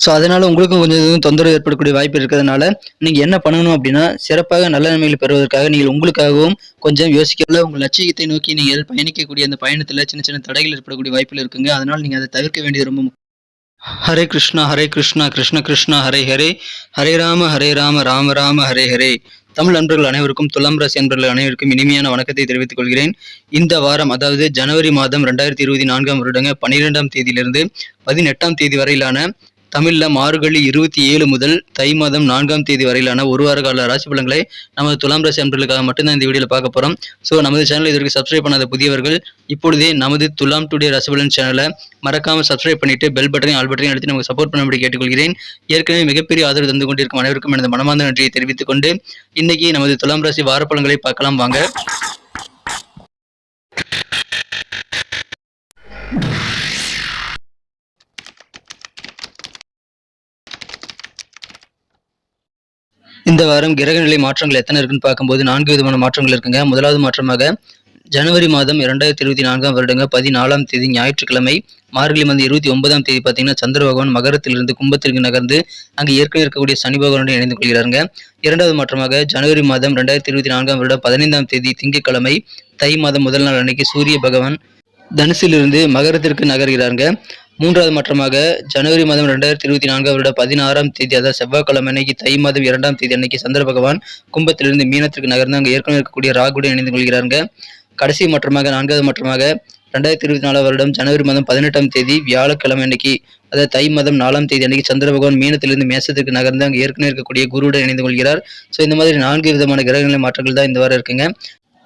So அதனால் உங்களுக்கும் கொஞ்சம் எதுவும் தொந்தரவு ஏற்படக்கூடிய வாய்ப்பு இருக்கிறதுனால நீங்கள் என்ன பண்ணணும் அப்படின்னா சிறப்பாக நல்ல நன்மைகளை பெறுவதற்காக நீங்கள் உங்களுக்காகவும் கொஞ்சம் யோசிக்கல உங்கள் லட்சியத்தை நோக்கி நீங்கள் பயணிக்கக்கூடிய அந்த பயணத்தில் சின்ன சின்ன தடைகள் ஏற்படக்கூடிய வாய்ப்பில் இருக்குங்க. அதனால் நீங்கள் அதை தவிர்க்க வேண்டியது ரொம்ப ஹரே கிருஷ்ணா ஹரே கிருஷ்ணா கிருஷ்ண கிருஷ்ணா ஹரே ஹரே. ஹரே ராம ஹரே ராம ராம ராம ஹரே ஹரே. தமிழ் நண்பர்கள் அனைவருக்கும் துலாம் ராசி நண்பர்கள் அனைவருக்கும் இனிமையான வணக்கத்தை தெரிவித்துக் கொள்கிறேன். இந்த வாரம் அதாவது ஜனவரி மாதம் ரெண்டாயிரத்தி இருபத்தி நான்காம் வருடங்க பன்னிரெண்டாம் தேதியிலிருந்து பதினெட்டாம் தேதி வரையிலான தமிழில் மார்கழி இருபத்தி ஏழு முதல் தை மாதம் நான்காம் தேதி வரையிலான ஒரு வார கால ராசி பலன்களை நமது துலாம் ராசி அன்பர்களுக்காக மட்டும்தான் இந்த வீடியோவில் பார்க்க போகிறோம் ஸோ நமது சேனல் இதற்கு சப்ஸ்கிரைப் பண்ணாத புதியவர்கள் இப்பொழுதே நமது துலாம் டுடே ராசி பலன் சேனலை மறக்காமல் சப்ஸ்கிரைப் பண்ணிட்டு பெல் பட்டனையும் ஆல் பட்டனையும் அழுத்தி நமக்கு சப்போர்ட் பண்ணும்படி கேட்டுக்கொள்கிறேன். ஏற்கனவே மிகப்பெரிய ஆதரவு தந்து கொண்டிருக்கும் அனைவருக்கும் எனது மனமார்ந்த நன்றியை தெரிவித்துக் கொண்டு இன்னைக்கு நமது துலாம் ராசி வார பலன்களை பார்க்கலாம் வாங்க. இந்த வாரம் கிரகநிலை மாற்றங்கள் எத்தனை இருக்குன்னு பார்க்கும்போது நான்கு விதமான மாற்றங்கள் இருக்குங்க. முதலாவது மாற்றமாக ஜனவரி மாதம் இரண்டாயிரத்தி இருபத்தி நான்காம் வருடங்க பதினாலாம் தேதி ஞாயிற்றுக்கிழமை மார்கழி மாதம் இருபத்தி ஒன்பதாம் தேதி பார்த்தீங்கன்னா சந்திர பகவான் மகரத்திலிருந்து கும்பத்திற்கு நகர்ந்து அங்கே ஏற்கனவே இருக்கக்கூடிய சனி பகவானுடன் இணைந்து கொள்கிறாருங்க. இரண்டாவது மாற்றமாக ஜனவரி மாதம் ரெண்டாயிரத்தி இருபத்தி நான்காம் வருடம் பதினைந்தாம் தேதி திங்கட்கிழமை தை மாதம் முதல் நாள் அன்னைக்கு சூரிய பகவான் தனுசிலிருந்து மகரத்திற்கு நகர்கிறாருங்க. மூன்றாவது மாற்றமாக ஜனவரி மாதம் ரெண்டாயிரத்தி இருபத்தி நான்கு வருடம் பதினாறாம் தேதி அதாவது செவ்வாய்க்கிழமை அன்னைக்கு தை மாதம் இரண்டாம் தேதி அன்னைக்கு சந்திர பகவான் கும்பத்திலிருந்து மீனத்திற்கு நகர்ந்து அங்கே ஏற்கனவே இருக்கக்கூடிய ராகுடன் இணைந்து கொள்கிறாங்க கடைசி மாற்றமாக நான்காவது மாற்றமாக ரெண்டாயிரத்தி இருபத்தி நாலாம் வருடம் ஜனவரி மாதம் பதினெட்டாம் தேதி வியாழக்கிழமை அன்னைக்கு அதாவது தை மாதம் நாலாம் தேதி அன்னைக்கு சந்திர பகவான் மீனத்திலிருந்து மேசத்திற்கு நகர்ந்து அங்கே ஏற்கனவே இருக்கக்கூடிய குருவுடன் இணைந்து கொள்கிறார். ஸோ இந்த மாதிரி நான்கு விதமான கிரகங்களின் மாற்றங்கள் தான் இந்த வாரம் இருக்குங்க.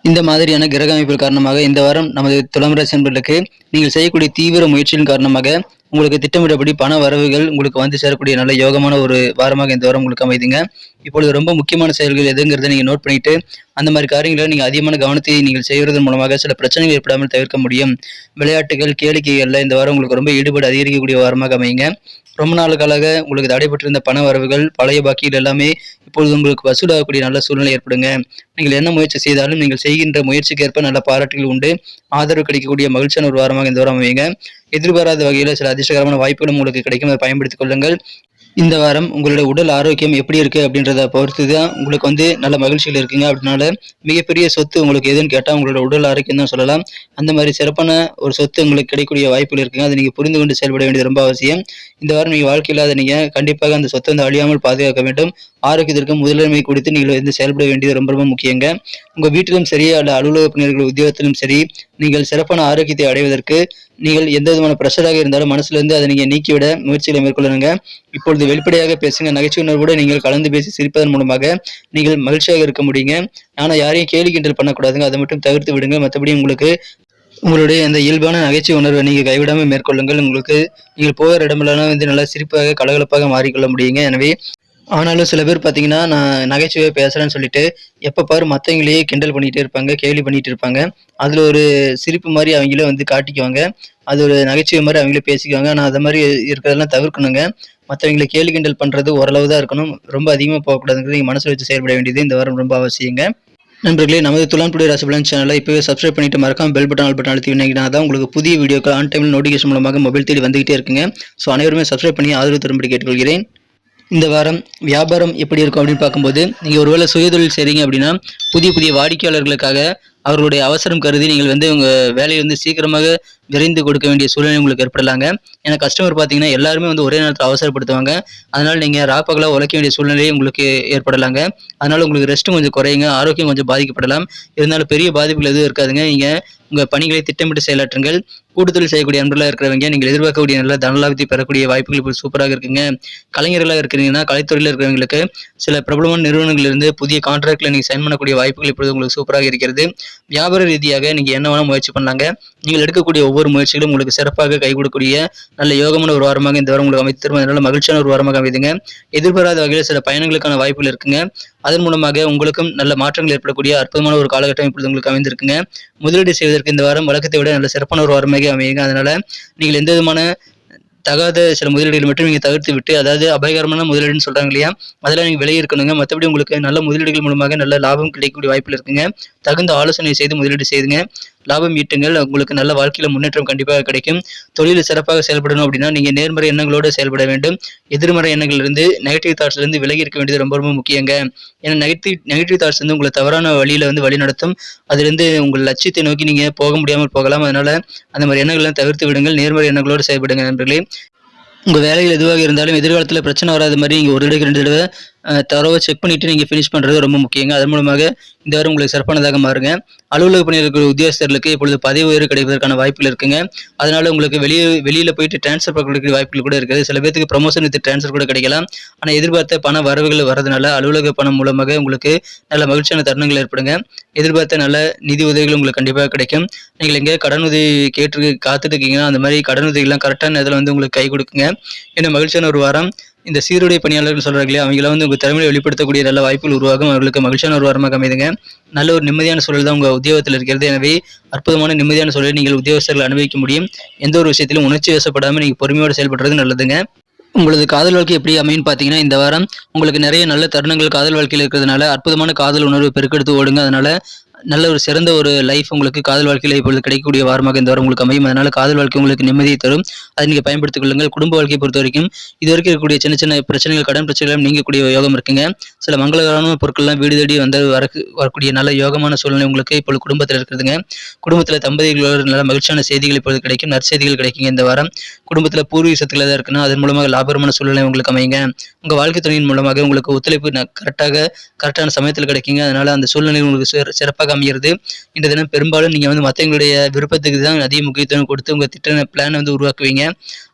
இந்த மாதிரியான கிரக அமைப்புகள் காரணமாக இந்த வாரம் நமது துலாம் ராசி நண்பர்களுக்கு நீங்கள் செய்யக்கூடிய தீவிர முயற்சியின் காரணமாக உங்களுக்கு திட்டமிட்டபடி பண வரவுகள் உங்களுக்கு வந்து சேரக்கூடிய நல்ல யோகமான ஒரு வாரமாக இந்த வாரம் உங்களுக்கு அமைதுங்க. இப்பொழுது ரொம்ப முக்கியமான செயல்கள் எதுங்கிறத நீங்கள் நோட் பண்ணிட்டு அந்த மாதிரி காரியங்களை நீங்கள் அதிகமான கவனத்தை நீங்கள் செய்வதன் மூலமாக சில பிரச்சனைகள் ஏற்படாமல் தவிர்க்க முடியும். விளையாட்டுகள் கேளிக்கைகளில் இந்த வாரம் உங்களுக்கு ரொம்ப ஈடுபாடு அதிகரிக்கக்கூடிய வாரமாக அமையுங்க. ரொம்ப நாளுக்காக உங்களுக்கு தடைப்பட்டிருந்த பண வரவுகள் பழைய பாக்கிகள் எல்லாமே இப்பொழுது உங்களுக்கு வசூலாகக்கூடிய நல்ல சூழ்நிலை ஏற்படுங்க. நீங்கள் என்ன முயற்சி செய்தாலும் நீங்கள் செய்கின்ற முயற்சிக்கு ஏற்ப நல்ல பாராட்டுகள் உண்டு. ஆதரவு கிடைக்கக்கூடிய மகிழ்ச்சியான ஒரு வாரமாக இந்த வாரம் அமையுங்க. எதிர்பாராத வகையில் சில அதிர்ஷ்டகரமான வாய்ப்புகளும் உங்களுக்கு கிடைக்கும். அதை பயன்படுத்திக் கொள்ளுங்கள். இந்த வாரம் உங்களுடைய உடல் ஆரோக்கியம் எப்படி இருக்கு அப்படின்றத பொறுத்து தான் உங்களுக்கு வந்து நல்ல மகிழ்ச்சிகள் இருக்குங்க. அப்படினால மிகப்பெரிய சொத்து உங்களுக்கு எதுன்னு கேட்டால் உங்களோட உடல் ஆரோக்கியம் தான் சொல்லலாம். அந்த மாதிரி சிறப்பான ஒரு சொத்து உங்களுக்கு கிடைக்கக்கூடிய வாய்ப்புகள் இருக்குங்க. அதை நீங்கள் புரிந்து கொண்டு செயல்பட வேண்டியது ரொம்ப அவசியம். இந்த வாரம் நீங்கள் வாழ்க்கையில் அதை நீங்கள் கண்டிப்பாக அந்த சொத்தை வந்து அழியாமல் பாதுகாக்க வேண்டும். ஆரோக்கியத்திற்கும் முதலின்மை கொடுத்து நீங்கள் வந்து செயல்பட வேண்டியது ரொம்ப ரொம்ப முக்கியங்க. உங்கள் வீட்டிலும் சரி அல்ல அலுவலக பணியாளர்கள் உத்தியோகத்திலும் சரி நீங்கள் சிறப்பான ஆரோக்கியத்தை அடைவதற்கு நீங்கள் எந்த விதமான ப்ரெஷராக இருந்தாலும் மனசுலேருந்து அதை நீங்கள் நீக்கிவிட முயற்சிகளை மேற்கொள்ளுங்க இப்பொழுது வெளிப்படையாக பேசுங்க. நகைச்சுவனரோட நீங்கள் கலந்து பேசி சிரிப்பதன் மூலமாக நீங்கள் மகிழ்ச்சியாக இருக்க முடியுங்க. ஆனால் யாரையும் கேலி கிண்டல் பண்ணக்கூடாதுங்க. அதை மட்டும் தவிர்த்து விடுங்க மற்றபடி உங்களுக்கு உங்களுடைய அந்த இயல்பான நகைச்சுவை உணர்வை நீங்கள் கைவிடாமல் மேற்கொள்ளுங்கள். உங்களுக்கு நீங்கள் போகிற இடமெல்லாம் வந்து நல்லா சிரிப்பாக கலகலப்பாக மாறிக்கொள்ள முடியுங்க. எனவே ஆனாலும் சில பேர் பார்த்தீங்கன்னா நான் நகைச்சுவையாக பேசுகிறேன்னு சொல்லிட்டு எப்போ பாரு மற்றவங்களையே கிண்டல் பண்ணிகிட்டே இருப்பாங்க கேலி பண்ணிட்டு இருப்பாங்க. அதில் ஒரு சிரிப்பு மாதிரி அவங்களே வந்து காட்டிக்குவாங்க. அது ஒரு நகைச்சுவை மாதிரி அவங்களே பேசிக்குவாங்க. ஆனால் அதை மாதிரி இருக்கிறதெல்லாம் தவிர்க்கணுங்க. மற்றவங்களை கேலி கிண்டல் பண்ணுறது ஓரளவு தான் இருக்கணும். ரொம்ப அதிகமாக போகக்கூடாதுங்கிறது நீங்கள் மனசில் வச்சு செயல்பட வேண்டியது இந்த வாரம் ரொம்ப அவசியங்க. நண்பர்களே நமது துலாம் ரசபலன் சேனலை இப்போவே சப்ஸ்கிரைப் பண்ணிட்டு மறக்காம பெல் பட்டன் ஆல் பட்டன் அழுத்திங்கன்னா தான் உங்களுக்கு புதிய வீடியோக்கள் ஆன் டைமில் நோட்டிஃபிகேஷன் மூலமாக மொபைல் தேடி வந்துகிட்டே இருக்குங்க. ஸோ அனைவருமே சப்ஸ்கிரைப் பண்ணி ஆதரவு தரும்படி கேட்டுக்கொள்கிறேன். இந்த வாரம் வியாபாரம் எப்படி இருக்கும் அப்படின்னு பார்க்கும்போது நீங்கள் ஒருவேளை சுயதொழில் செய்கிறீங்க அப்படின்னா புதிய புதிய வாடிக்கையாளர்களுக்காக அவர்களுடைய அவசரம் கருதி நீங்கள் வந்து உங்கள் வேலையை வந்து சீக்கிரமாக விரைந்து கொடுக்க வேண்டிய சூழ்நிலை உங்களுக்கு ஏற்படலாங்க. ஏன்னா கஸ்டமர் பார்த்தீங்கன்னா எல்லாருமே வந்து ஒரே நேரத்தில் அவசரப்படுத்துவாங்க. அதனால் நீங்கள் ராப்பகலாக உழைக்க வேண்டிய சூழ்நிலை உங்களுக்கு ஏற்படலாங்க. அதனால் உங்களுக்கு ரெஸ்ட்டும் கொஞ்சம் குறையுங்க. ஆரோக்கியம் கொஞ்சம் பாதிக்கப்படலாம். இருந்தாலும் பெரிய பாதிப்புகள் எதுவும் இருக்காதுங்க. நீங்கள் உங்கள் பணிகளை திட்டமிட்டு செயலாற்றுங்கள். கூடுதல் செய்யக்கூடிய அன்பர்களாக இருக்கிறவங்க நீங்கள் எதிர்பார்க்கக்கூடிய நல்ல தனலாபத்தை பெறக்கூடிய வாய்ப்புகள் இப்போ சூப்பராக இருக்குங்க. கலைஞர்களாக இருக்கிறீங்கன்னா கலைத்துறையில் இருக்கிறவங்களுக்கு சில பிரபலமான நிறுவனங்களிலிருந்து புதிய கான்ட்ராக்டில் நீங்கள் சைன் பண்ணக்கூடிய வாய்ப்புகள் இப்பொழுது உங்களுக்கு சூப்பராக இருக்கிறது. வியாபார ரீதியாக நீங்கள் என்ன வேணால் முயற்சி பண்ணலாங்க. நீங்கள் எடுக்கக்கூடிய ஒவ்வொரு முயற்சிகளும் உங்களுக்கு சிறப்பாக கை கொடுக்கக்கூடிய நல்ல யோகமான ஒரு வாரமாக இந்த வாரம் உங்களுக்கு அமைத்து தரும் நல்ல மகிழ்ச்சியான ஒரு வாரமாக அமைதுங்க. எதிர்பாராத வகையில் சில பயணங்களுக்கான வாய்ப்புகள் இருக்குங்க. அதன் மூலமாக உங்களுக்கும் நல்ல மாற்றங்கள் ஏற்படக்கூடிய அற்புதமான ஒரு காலகட்டம் இப்பொழுது உங்களுக்கு அமைந்திருக்குங்க. முதலீடு செய்வதற்கு இந்த வாரம் வழக்கத்தை விட நல்ல சிறப்பான ஒரு வாரமாக அமையுங்க. அதனால நீங்கள் எந்த விதமான தகாத சில முதலீடுகள் மட்டும் நீங்கள் தவிர்த்து விட்டு அதாவது அபாயகரமான முதலீடுன்னு சொல்கிறாங்க இல்லையா? அதெல்லாம் நீங்கள் விலகி இருக்கணுங்க. மற்றபடி உங்களுக்கு நல்ல முதலீடுகள் மூலமாக நல்ல லாபம் கிடைக்கக்கூடிய வாய்ப்பில் இருக்குங்க. தகுந்த ஆலோசனை செய்து முதலீடு செய்துங்க. லாபம் ஈட்டுங்கள். உங்களுக்கு நல்ல வாழ்க்கையில் முன்னேற்றம் கண்டிப்பாக கிடைக்கும். தொழில் சிறப்பாக செயல்படணும் அப்படின்னா நீங்கள் நேர்மறை எண்ணங்களோடு செயல்பட வேண்டும். எதிர்மறை எண்ணங்கள்லேருந்து நெகட்டிவ் தாட்ஸ்லேருந்து விலகி இருக்க வேண்டியது ரொம்ப ரொம்ப முக்கியங்க. ஏன்னா நெகட்டிவ் நெகட்டிவ் தாட்ஸ் வந்து உங்களை தவறான வழியில் வந்து வழி நடத்தும். அதுலேருந்து உங்கள் லட்சியத்தை நோக்கி நீங்கள் போக முடியாமல் போகலாம். அதனால் அந்த மாதிரி எண்ணங்கள்லாம் தவிர்த்து விடுங்கள். நேர்மறை எண்ணங்களோடு செயல்படுங்க நண்பர்களே. உங்கள் வேலையில் எதுவாக இருந்தாலும் எதிர்காலத்தில் பிரச்சனை வராத மாதிரி நீங்கள் ஒரு தடவை ரெண்டு தடவை தரவை செக் பண்ணிவிட்டு நீங்கள் ஃபினிஷ் பண்ணுறது ரொம்ப முக்கியங்க. அதன் மூலமாக இந்த வாரம் உங்களுக்கு சிறப்பானதாக மாறுங்க. அலுவலக பணியில் இருக்கிற உத்தியோகஸ்தர்களுக்கு இப்பொழுது பதவி உயர்வு கிடைப்பதற்கான வாய்ப்புகள் இருக்குங்க. அதனால் உங்களுக்கு வெளியே வெளியில் போயிட்டு ட்ரான்ஸ்ஃபர் பண்ணக்கூடிய வாய்ப்புகள் கூட இருக்குது. சில பேருக்கு ப்ரமோஷன் வித் ட்ரான்ஸ்ஃபர் கூட கிடைக்கலாம். ஆனால் எதிர்பார்த்த பண வரவுகள் வரதுனால அலுவலக பணம் மூலமாக உங்களுக்கு நல்ல மகிழ்ச்சியான தருணங்கள் ஏற்படுங்க. எதிர்பார்த்த நல்ல நிதி உதவிகள் உங்களுக்கு கண்டிப்பாக கிடைக்கும். நீங்கள் எங்கே கடன் உதவி கேட்டு காத்துட்டு இருக்கீங்கன்னா அந்த மாதிரி கடன் உதவிகள்லாம் கரெக்டான நேரத்தில் வந்து உங்களுக்கு கை கொடுக்குங்க. இன்னும் மகிழ்ச்சியான ஒரு வாரம். இந்த சீருடை பணியாளர்கள் சொல்கிறாங்களே அவங்கள வந்து உங்கள் திறமையை வெளிப்படுத்தக்கூடிய நல்ல வாய்ப்புகள் உருவாகும். அவர்களுக்கு மகிழ்ச்சியான ஒரு வாரமாக அமைதுங்க. நல்ல ஒரு நிம்மதியான சூழல் தான் உங்கள் உத்தியோகத்தில் இருக்கிறது. எனவே அற்புதமான நிம்மதியான சூழலை நீங்கள் உத்தியோகஸ்தர்கள் அனுபவிக்க முடியும். எந்த ஒரு விஷயத்திலும் உணர்ச்சி வசப்படாமல் நீங்கள் பொறுமையோடு செயல்படுறது நல்லதுங்க. உங்களது காதல் வாழ்க்கை எப்படி அமையும் பார்த்தீங்கன்னா இந்த வாரம் உங்களுக்கு நிறைய நல்ல தருணங்கள் காதல் வாழ்க்கையில் இருக்கிறதுனால அற்புதமான காதல் உணர்வு பெருக்கெடுத்து ஓடுங்க. அதனால நல்ல ஒரு சிறந்த ஒரு லைஃப் உங்களுக்கு காதல் வாழ்க்கையில் இப்பொழுது கிடைக்கக்கூடிய வாரமாக இந்த வாரம் உங்களுக்கு அமையும். அதனால காதல் வாழ்க்கை உங்களுக்கு நிம்மதியை தரும். அதை நீங்கள் பயன்படுத்திக் கொள்ளுங்கள். குடும்ப வாழ்க்கையை பொறுத்த வரைக்கும் இது வரைக்கும் இருக்கக்கூடிய சின்ன சின்ன பிரச்சனைகள் கடன் பிரச்சனைகள் நீங்கக்கூடிய யோகம் இருக்குங்க. சில மங்களகரமான பொருட்கள்லாம் வீடு தேடி வந்து வர வரக்கூடிய நல்ல யோகமான சூழ்நிலை உங்களுக்கு இப்பொழுது குடும்பத்தில் இருக்கிறதுங்க குடும்பத்தில் தம்பதிகளோட நல்ல மகிழ்ச்சியான செய்திகள் இப்பொழுது கிடைக்கும். நற்செய்திகள் கிடைக்குங்க இந்த வாரம். குடும்பத்தில் பூர்வீக சொத்துக்கள் தான் இருக்குன்னா அதன் மூலமாக லாபகரமான சூழ்நிலை உங்களுக்கு அமையுங்க. உங்கள் வாழ்க்கை துணையின் மூலமாக உங்களுக்கு ஒத்துழைப்பு கரெக்டாக கரெக்டான சமயத்தில் கிடைக்குங்க. அதனால அந்த சூழ்நிலை உங்களுக்கு சிறப்பாக அமைகிறது இந்த தினம் பெரும்பாலும் நீங்கள் வந்து மற்றவங்களுடைய விருப்பத்துக்கு தான் அதிக முக்கியத்துவம் கொடுத்து உங்கள் திட்ட பிளானை வந்து உருவாக்குவீங்க.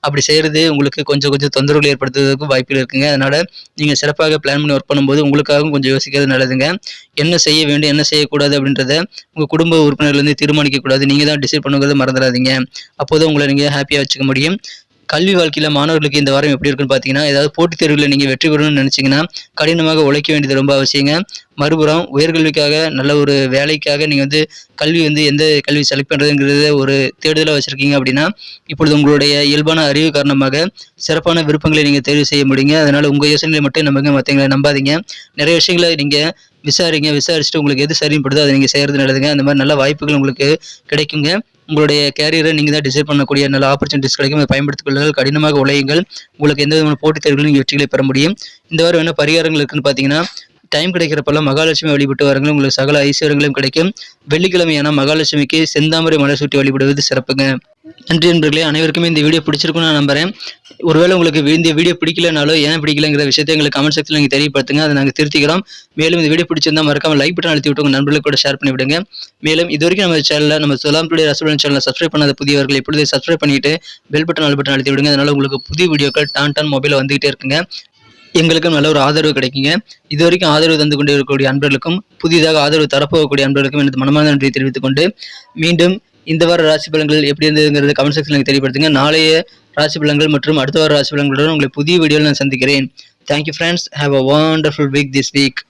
அப்படி செய்கிறது உங்களுக்கு கொஞ்சம் கொஞ்சம் தொந்தரவுகள் ஏற்படுத்துவதற்கும் வாய்ப்புகள் இருக்குங்க. அதனால் நீங்கள் சிறப்பாக பிளான் பண்ணி ஒர்க் பண்ணும்போது உங்களுக்காகவும் கொஞ்சம் யோசிக்கிறது நல்லதுங்க. என்ன செய்ய வேண்டும் என்ன செய்யக்கூடாது அப்படின்றத உங்கள் குடும்ப உறுப்பினர்கள் வந்து தீர்மானிக்கக்கூடாது. நீங்கள் தான் டிசைட் பண்ணுங்கிறத மறந்துடாதீங்க. அப்போது உங்களை நீங்கள் ஹாப்பியாக வச்சுக்க முடியும். கல்வி வாழ்க்கையில் மாணவர்களுக்கு இந்த வாரம் எப்படி இருக்குன்னு பார்த்தீங்கன்னா ஏதாவது போட்டித் தேர்வுகளில் நீங்கள் வெற்றி பெறணும்னு நினச்சிங்கன்னா கடினமாக உழைக்க வேண்டியது ரொம்ப அவசியங்க. மறுபுறம் உயர்கல்விக்காக நல்ல ஒரு வேலைக்காக நீங்கள் வந்து கல்வி வந்து எந்த கல்வி செலக்ட் பண்ணுறதுங்கிறத ஒரு தேடுதலாக வச்சுருக்கீங்க அப்படின்னா இப்பொழுது உங்களுடைய இயல்பான அறிவு காரணமாக சிறப்பான விருப்பங்களை நீங்கள் தேர்வு செய்ய முடியுங்க. அதனால் உங்கள் யோசனைகளை மட்டும் நம்புங்க மற்றவங்களை நம்பாதீங்க. நிறைய விஷயங்களை நீங்கள் விசாரிங்க. விசாரிச்சுட்டு உங்களுக்கு எது சரிப்படுதோ படுதோ அதை நீங்கள் செய்கிறது நல்லதுங்க. அந்த மாதிரி நல்ல வாய்ப்புகள் உங்களுக்கு கிடைக்குங்க. உங்களுடைய கேரியரை நீங்கள் தான் டிசைட் பண்ணக்கூடிய நல்ல ஆப்பர்ச்சுனிட்டிஸ் கிடைக்கும். அதை பயன்படுத்திக் கொள்ளுங்கள். கடினமாக உழையுங்கள். உங்களுக்கு எந்த விதமான போட்டித் தேர்வுகளும் வெற்றிகளை பெற முடியும். இந்த வாரம் என்ன பரிகாரங்கள் இருக்குன்னு பார்த்தீங்கன்னா டைம் கிடைக்கிறப்பெல்லாம் மகாலட்சுமி வழிபட்டு வாருங்கள். உங்களுக்கு சகல ஐஸ்வரங்களும் கிடைக்கும். வெள்ளிக்கிழமையான மகாலட்சுமிக்கு செந்தாமரை மலர் சூட்டி வழிபடுவது சிறப்புங்க. நன்றி நண்பர்களே அனைவருக்குமே இந்த வீடியோ பிடிச்சிருக்கும்னு நான் நம்புறேன். ஒருவேளை உங்களுக்கு இந்த வீடியோ பிடிக்கலனாலோ ஏன் பிடிக்கலங்கிற விஷயத்தை எங்களுக்கு கமெண்ட் செக்ஷனில் நீங்கள் தெரியப்படுத்துங்க. அதை நாங்கள் திருத்திக்கிறோம். மேலும் இந்த வீடியோ பிடிச்சிருந்தா மறக்காம லைக் பட்டன் அழுத்தி விட்டு உங்கள் நண்பர்களுக்கு கூட ஷேர் பண்ணி விடுங்க. மேலும் இது வரைக்கும் நம்ம சேனலில் நம்ம சொலாம் டுடே ரசபலன் சேனலை சப்ஸ்கிரைப் பண்ணாத புதியவர்கள் இப்பொழுதே சப்ஸ்கிரைப் பண்ணிட்டு பெல் பட்டன் அல் பட்டன் அழுத்தி விடுங்க. அதனால் உங்களுக்கு புதிய வீடியோக்கள் டான் டான் மொபைலில் வந்துகிட்டே இருக்குங்க. எங்களுக்கும் நல்ல ஒரு ஆதரவு கிடைக்குங்க. இது வரைக்கும் ஆதரவு தந்து கொண்டு இருக்கக்கூடிய அன்பர்களுக்கும் புதிதாக ஆதரவு தரப்போகக்கூடிய அன்பர்களுக்கும் எனது மனமார்ந்த நன்றியை தெரிவித்துக் கொண்டு மீண்டும் இந்த வார ராசி பலன்கள் எப்படி இருந்ததுங்கிறது கமெண்ட் செக்ஷனில் தெரியப்படுத்துங்க. நாளைய ராசி பலன்கள் மற்றும் அடுத்த வார ராசி பலன்களுடன் உங்களை புதிய வீடியோவில் நான் சந்திக்கிறேன். Thank you friends have a wonderful week this week